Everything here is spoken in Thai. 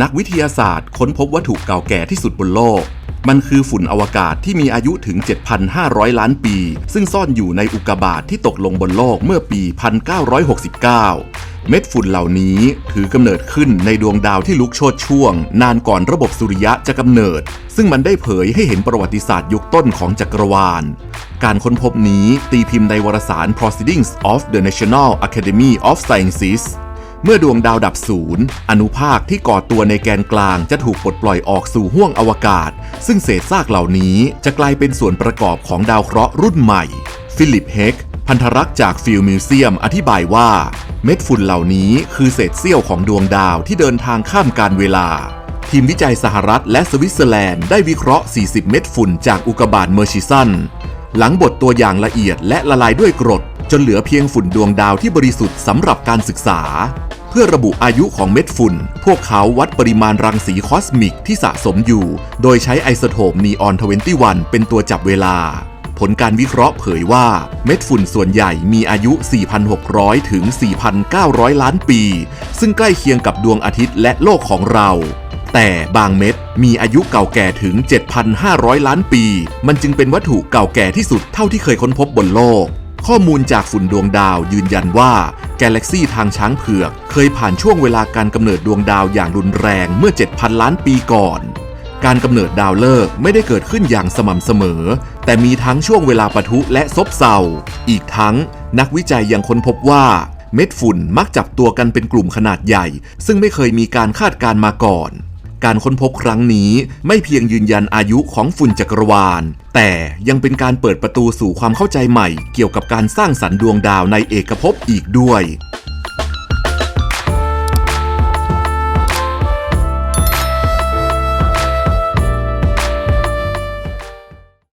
นักวิทยาศาสตร์ค้นพบวัตถุเก่าแก่ที่สุดบนโลก มันคือฝุ่นอวกาศที่มีอายุถึง 7,500 ล้านปี ซึ่งซ่อนอยู่ในอุกกาบาตทที่ตกลงบนโลกเมื่อปี 1969 เม็ดฝุ่นเหล่านี้ถือกำเนิดขึ้นในดวงดาวที่ลุกโชนช่วง นานก่อนระบบสุริยะจะกำเนิด ซึ่งมันได้เผยให้เห็นประวัติศาสตร์ยุคต้นของจักรวาลการค้นพบนี้ตีพิมพ์ในวารสาร Proceedings of the National Academy of Sciences เมื่อดวงดาวดับศูนย์อนุภาคที่ก่อตัวในแกนกลางจะถูกปลดปล่อยออกสู่ห้วงอวกาศ ซึ่งเศษซากเหล่านี้จะกลายเป็นส่วนประกอบของดาวเคราะห์รุ่นใหม่ ฟิลิปเฮกพันธรักษ์จากฟิลมิวเซียมอธิบายว่า เม็ดฝุ่นเหล่านี้คือเศษเสี้ยวของดวงดาวที่เดินทางข้ามการเวลา ทีมวิจัยสหรัฐและสวิตเซอร์แลนด์ได้วิเคราะห์ 40 เม็ดฝุ่นจากอุกกาบาตเมอร์ชิสันหลังบดตัวอย่างละเอียดและละลายด้วยกรด จนเหลือเพียงฝุ่นดวงดาวที่บริสุทธิ์สำหรับการศึกษา เพื่อระบุอายุของเม็ดฝุ่น พวกเขาวัดปริมาณรังสีคอสมิกที่สะสมอยู่ โดยใช้ไอโซโทปนีออน21 เป็นตัวจับเวลา ผลการวิเคราะห์เผยว่าเม็ดฝุ่นส่วนใหญ่มีอายุ 4,600 ถึง 4,900 ล้านปี ซึ่งใกล้เคียงกับดวงอาทิตย์และโลกของเรา แต่บางเม็ดมีอายุเก่าแก่ถึง 7,500 ล้านปี มันจึงเป็นวัตถุเก่าแก่ที่สุดเท่าที่เคยค้นพบบนโลก ข้อมูลจากฝุ่นดวงดาวยืนยันว่าแกาแล็กซี่ทางช้างเผือก เคยผ่านช่วงเวลาการกำเนิดดวงดาวอย่างรุนแรงเมื่อ 7,000 ล้านปีก่อน การกำเนิดดาวฤกษ์ไม่ได้เกิดขึ้นอย่างสม่ำเสมอ แต่มีทั้งช่วงเวลาปะทุและซบเซา อีกทั้งนักวิจัยยังค้นพบว่าเม็ดฝุ่นมักจับตัวกันเป็นกลุ่มขนาดใหญ่ ซึ่งไม่เคยมีการคาดการมาก่อน การค้นพบครั้งนี้ไม่เพียงยืนยันอายุของฝุ่นจักรวาล แต่ยังเป็นการเปิดประตูสู่ความเข้าใจใหม่ เกี่ยวกับการสร้างสรรค์ดวงดาวในเอกภพอีกด้วย